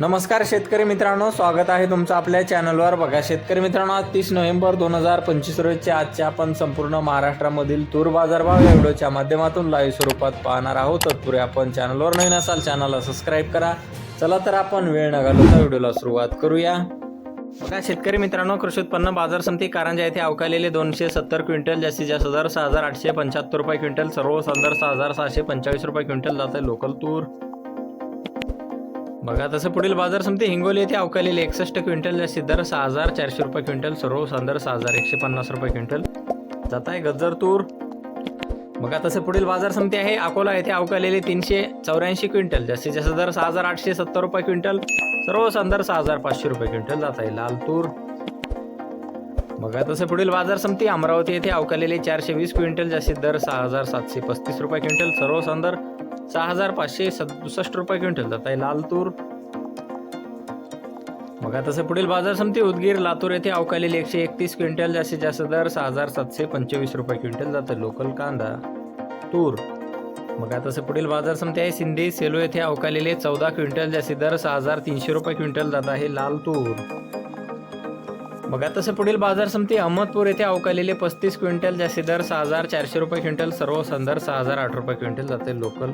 नमस्कार शेतकरी मित्रांनो स्वागत आहे तुमचं आपल्या चॅनलवर. बघा शेतकरी मित्रांनो आज तीस नोव्हेंबर दोन हजार पंचवीस रोजच्या आजच्या आपण संपूर्ण महाराष्ट्रामधील तूर बाजारभाव या व्हिडिओच्या माध्यमातून लाईव्ह स्वरूपात पाहणार आहोत. तत्पूर्वी आपण चॅनलवर नवीन असाल चॅनलला सबस्क्राईब करा. चला तर आपण वेळ न घालवता व्हिडिओला सुरुवात करूया. बघा शेतकरी मित्रांनो कृषी उत्पन्न बाजार समिती कारंजा येथे अवकालेले दोनशे सत्तर क्विंटल जास्तीत जास्त दर सहा हजार आठशे पंच्याहत्तर रुपये क्विंटल सर्व संदर सहा हजार सहाशे पंचेचाळीस रुपये क्विंटल जात आहे लोकल तूर. बघा तसं पुढील बाजार समिती हिंगोली येथे अवकालेली एकसष्ट क्विंटल जास्तीत दर सहा हजार चारशे रुपये क्विंटल सर्व सांदर सहा हजार एकशे पन्नास रुपये क्विंटल. जात आहे गजर तूर. बघा तसं पुढील बाजार समिती आहे. अकोला येथे अवकालेले तीनशे चौऱ्याऐंशी क्विंटल जास्तीत जास्त दर सहा हजार आठशे सत्तर रुपये क्विंटल. सर्व सांदर सहा हजार पाचशे रुपये क्विंटल. जात आहे लाल तूर. बघा तसं पुढील बाजार समिती अमरावती येथे अवकालेले चारशे वीस क्विंटल जास्तीत दर सहा हजार सातशे पस्तीस रुपये क्विंटल. सर्व सांदर सहा हजार पाचशे सदुसष्ट रुपये क्विंटल. जात आहे लाल तूर बघा तसं पुढील बाजार समिती उदगीर लातूर येथे अवकालेले एकशे एकतीस क्विंटल जास्तीत जास्त दर सहा हजार सातशे पंचवीस रुपये क्विंटल जातं. लोकल कांदा तूर. बघा तसं पुढील बाजार समिती आहे सिंधी सेलो येथे अवकालेले चौदा क्विंटल जास्तीत दर सहा हजार तीनशे रुपये क्विंटल जात आहे लाल तूर बघा तसं पुढील बाजार समिती अहमदपूर येथे अवकालेले पस्तीस क्विंटल जास्तीत दर सहा हजार चारशे रुपये क्विंटल सर्व संदर सहा हजार आठ रुपये क्विंटल जाते. लोकल